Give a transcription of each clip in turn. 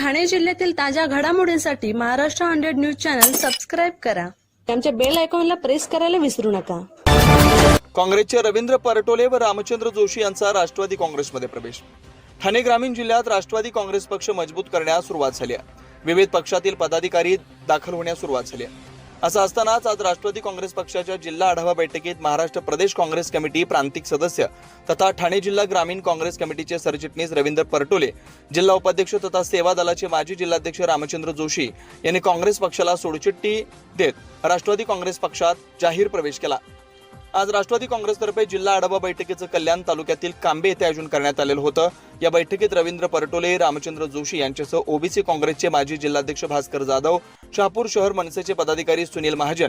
ठाणे जिल्ह्यातील ताज्या घडामोडींसाठी Maharashtra hundred news channel subscribe करा. आमच्या बेल आयकॉनला प्रेस करायला विसरू नका. काँग्रेसचे रवींद्र परटोले व रामचंद्र जोशी यांचा राष्ट्रवादी काँग्रेसमध्ये प्रवेश. ठाणे ग्रामीण जिल्ह्यात राष्ट्रवादी काँग्रेस पक्ष मजबूत करण्यास सुरुवात झाली विविध पक्षातील पदाधिकारी दाखल होण्यास सुरुवात झाली असं असतानाच आज राष्ट्रवादी काँग्रेस पक्षाच्या जिल्हा आढावा बैठकीत महाराष्ट्र प्रदेश काँग्रेस कमिटी प्रांतिक सदस्य तथा ठाणे जिल्हा ग्रामीण काँग्रेस कमिटीचे सरचिटणीस रवींद्र परटोले जिल्हा उपाध्यक्ष तथा सेवा दलाचे माजी जिल्हाध्यक्ष रामचंद्र जोशी यांनी काँग्रेस पक्षाला सोडचिट्टी देत राष्ट्रवादी काँग्रेस पक्षात जाहीर प्रवेश केला. आज राष्ट्रवादी काँग्रेसतर्फे जिल्हा आढावा बैठकीचं कल्याण तालुक्यातील कांबे येथे आयोजन करण्यात आलेलं होतं. या बैठकीत रवींद्र परटोले रामचंद्र जोशी यांच्यासह ओबीसी काँग्रेसचे माजी जिल्हाध्यक्ष भास्कर जाधव शहापूर शहर मनसेचे पदाधिकारी सुनील महाजन.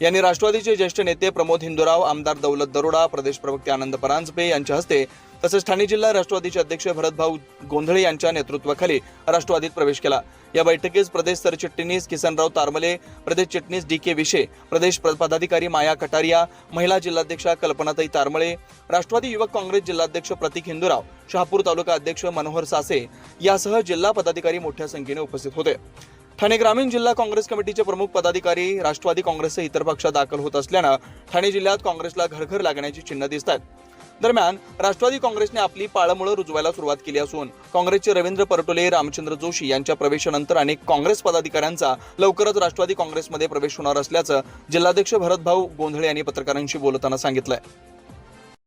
यांनी राष्ट्रवादीचे ज्येष्ठ नेते प्रमोद हिंदुराव आमदार दौलत दरोडा प्रदेश प्रवक्ते आनंद परांजपे यांच्या हस्ते तसेच ठाणे जिल्हा राष्ट्रवादीचे अध्यक्ष भरतभाऊ गोंधळे यांच्या नेतृत्वाखाली राष्ट्रवादीत प्रवेश केला. या बैठकीस प्रदेश सरचिटणीस किसनराव तारमले प्रदेश चिटणीस डी के विशे प्रदेश पदाधिकारी माया कटारिया महिला जिल्हाध्यक्षा कल्पनाताई तारमळे राष्ट्रवादी युवक काँग्रेस जिल्हाध्यक्ष प्रतीक हिंदूराव शहापूर तालुका अध्यक्ष मनोहर सासे यासह जिल्हा पदाधिकारी मोठ्या संख्येने उपस्थित होते. ठाणे ग्रामीण जिल्हा काँग्रेस कमिटीचे प्रमुख पदाधिकारी राष्ट्रवादी काँग्रेसचे इतर पक्षात दाखल होत असल्यानं ठाणे जिल्ह्यात काँग्रेसला घरघर लागण्याची चिन्ह दिसत आहेत दरम्यान राष्ट्रवादी काँग्रेसने आपली पाळमुळं रुजवायला सुरुवात केली असून काँग्रेसचे रवींद्र परटोले रामचंद्र जोशी यांच्या प्रवेशानंतर अनेक काँग्रेस पदाधिकाऱ्यांचा लवकरच राष्ट्रवादी काँग्रेसमध्ये प्रवेश होणार असल्याचं जिल्हाध्यक्ष भरतभाऊ गोंधळे यांनी पत्रकारांशी बोलताना सांगितलंय.